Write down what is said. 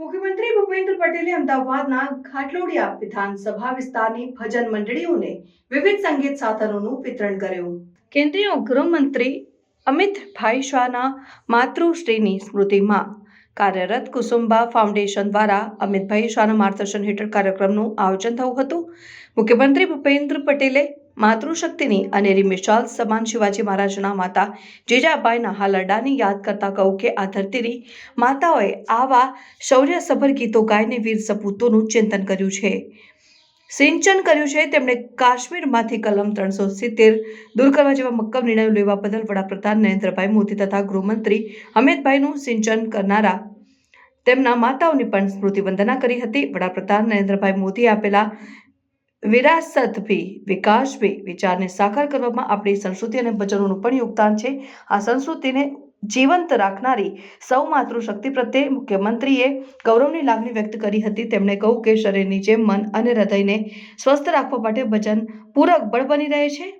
પટેલે અમદાવાદના ઘાટલોડિયા વિધાનસભા વિસ્તારની ભજન મંડળીઓને વિવિધ સંગીત સાધનોનું વિતરણ કર્યું. કેન્દ્રીય ગૃહમંત્રી અમિતભાઈ શાહના માતૃશ્રીની સ્મૃતિમાં કાર્યરત કુસુંબા ફાઉન્ડેશન દ્વારા અમિતભાઈ શાહના માર્ગદર્શન હેઠળ કાર્યક્રમનું આયોજન થયું હતું. મુખ્યમંત્રી ભૂપેન્દ્ર પટેલે માતૃશક્તિની અને રિમિશાલ સમાન શિવાજી મહારાજના માતા જીજાબાઈના હાલરડાની યાદ કરતા કહું કે આ ધરતીની માતાઓએ આવા શૌર્યસભર ગીતો ગાઈને વીર સપૂતોનું ચિંતન કર્યું છે. સિંચન કર્યું છે. તેમણે કાશ્મીરમાંથી કલમ ત્રણસો સિત્તેર દૂર કરવા જેવા મક્કમ નિર્ણયો લેવા બદલ વડાપ્રધાન નરેન્દ્રભાઈ મોદી તથા ગૃહમંત્રી અમિતભાઈનું સિંચન કરનારા તેમના માતાઓની પણ સ્મૃતિ વંદના કરી હતી. વડાપ્રધાન નરેન્દ્રભાઈ મોદીએ આપેલા વિરાસત ભી, વિકાસ ભી, વિચારને સાકાર કરવામાં આપણી સંસ્કૃતિ અને ભજનોનું પણ યોગદાન છે. આ સંસ્કૃતિને જીવંત રાખનારી સૌ માતૃશક્તિ પ્રત્યે મુખ્યમંત્રીએ ગૌરવની લાગણી વ્યક્ત કરી હતી. તેમણે કહ્યું કે શરીરની જેમ મન અને હૃદયને સ્વસ્થ રાખવા માટે ભજન પૂરક બળ બની રહે છે.